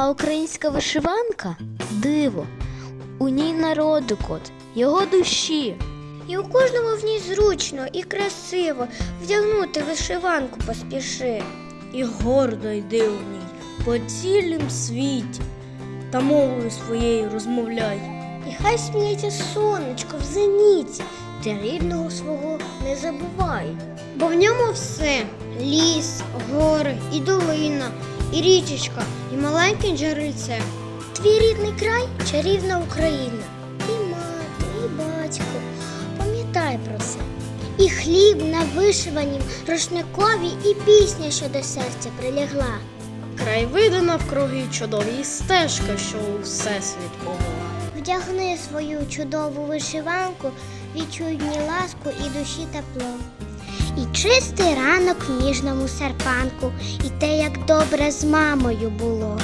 А українська вишиванка диво. У ній народу кот, його душі. І у кожному в ній зручно і красиво вдягнути вишиванку поспіши. і гордо йди у ній по цілім світі, та мовою своєю розмовляй. І хай сміється сонечко в зеніті, ти рідного свого не забувай. Бо в ньому все ліс, гори і долина, і річечка, і маленьке джерельце. Твій рідний край чарівна Україна. І мати, і батько. Пам'ятай про це. І хліб на вишиванім рушникові, і пісня, що до серця прилягла. Краєвиди навкруги чудові і стежка, що у всесвіт повела. Вдягни свою чудову вишиванку, відчуй в ній ласку і душі тепло. І чистий ранок в ніжному серпанку, і те, як добре з мамою було.